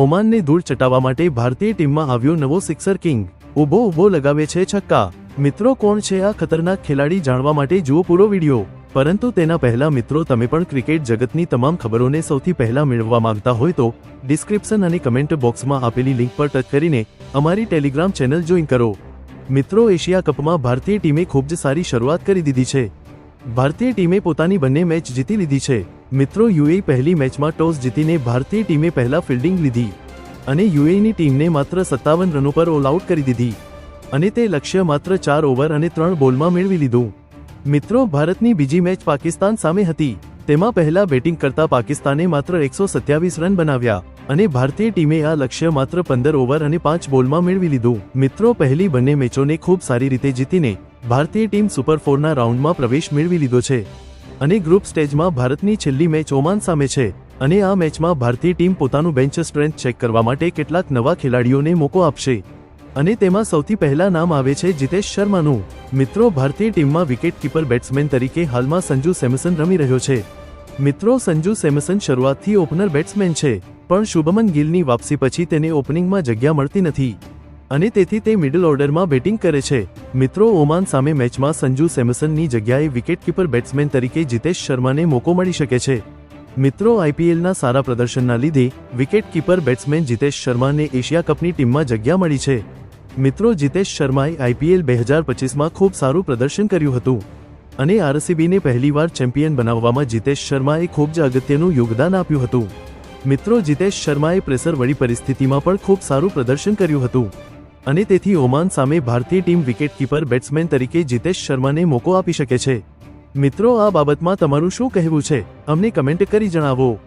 ઓમાનને ધૂળ ચટાવવા માટે ભારતીય ટીમમાં આવ્યો નવો સિક્સર કિંગ. ઊભો ઊભો લગાવે છે છક્કા. મિત્રો કોણ છે આ ખતરનાક ખેલાડી જાણવા માટે જુઓ પૂરો વિડિયો. પરંતુ તેના પહેલા મિત્રો તમે પણ ક્રિકેટ જગતની તમામ ખબરોને સૌથી પહેલા મેળવવા માંગતા હોય તો ડિસ્ક્રિપ્શન અને કમેન્ટ બોક્સમાં આપેલી લિંક પર ટચ કરીને અમારી ટેલિગ્રામ ચેનલ જોઈન કરો. મિત્રો એશિયા કપમાં ભારતીય ટીમે ખૂબ જ સારી શરૂઆત કરી દીધી છે. ભારતીય ટીમે પોતાની બંને મેચ જીતી લીધી છે. મિત્રો યુએ પહેલી મેચમાં ટોસ જીતીને ભારતીય ટીમે પહેલા ફિલ્ડિંગ લીધી અને યુએની ટીમને માત્ર સત્તાવન રનો પર ઓલ આઉટ કરી દીધી અને તે લક્ષ્ય માત્ર ચાર ઓવર અને ત્રણ બોલમાં મેળવી લીધું. મિત્રો, ભારતની બીજી મેચ પાકિસ્તાન સામે હતી. તેમાં પહેલા બેટિંગ કરતા પાકિસ્તાને માત્ર એકસો સત્યાવીસ રન બનાવ્યા અને ભારતીય ટીમે આ લક્ષ્ય માત્ર પંદર ઓવર અને પાંચ બોલમાં મેળવી લીધું. મિત્રો, પહેલી બંને મેચોને ખૂબ સારી રીતે જીતીને ભારતીય ટીમ સુપર ફોરના રાઉન્ડમાં પ્રવેશ મેળવી લીધો છે. અને ગ્રુપ સ્ટેજમાં ભારતની છેલ્લી મેચ ઓમાન સામે છે. અને આ મેચમાં ભારતીય ટીમ પોતાનું બેન્ચ સ્ટ્રેન્થ ચેક કરવા માટે કેટલાક નવા ખેલાડીઓને મોકો આપશે. અને તેમાં સૌથી પહેલા નામ આવે છે જીતેશ શર્માનું. મિત્રો, ભારતીય ટીમમાં વિકેટકીપર બેટ્સમેન તરીકે હાલમાં સંજુ સેમસન રમી રહ્યો છે. મિત્રો, સંજુ સેમસન શરૂઆતથી ઓપનર બેટ્સમેન છે, પણ શુભમન ગિલની વાપસી પછી તેને ઓપનિંગમાં જગ્યા મળતી નથી. અને તેથી તે મિડલ ઓર્ડરમાં બેટિંગ કરે છે. મિત્રો, ઓમાન સામે મેચમાં સંજુ સેમસનની જગ્યાએ વિકેટકીપર બેટ્સમેન તરીકે જીતેશ શર્માને મોકો મળી શકે છે. મિત્રો આઈપીએલના સારા પ્રદર્શનના લીધે વિકેટકીપર બેટ્સમેન જીતેશ શર્માને એશિયા કપની ટીમમાં જગ્યા મળી છે. મિત્રો, જીતેશ શર્માએ આઈપીએલ બે હજાર પચીસમાં ખૂબ સારું પ્રદર્શન કર્યું હતું. અને આરસીબીને પહેલીવાર ચેમ્પિયન બનાવવામાં જીતેશ શર્માએ ખૂબ જ અગત્યનું યોગદાન આપ્યું હતું. મિત્રો, જીતેશ શર્માએ પ્રેશરવાળી પરિસ્થિતિમાં પણ ખૂબ સારું પ્રદર્શન કર્યું હતું. અને તેથી ઓમાન સામે ભારતીય ટીમ વિકેટકીપર બેટ્સમેન તરીકે જીતેશ શર્માને મોકો આપી શકે છે. મિત્રો, આ બાબતમાં તમારું શું કહેવું છે? અમને કમેન્ટ કરી જણાવો.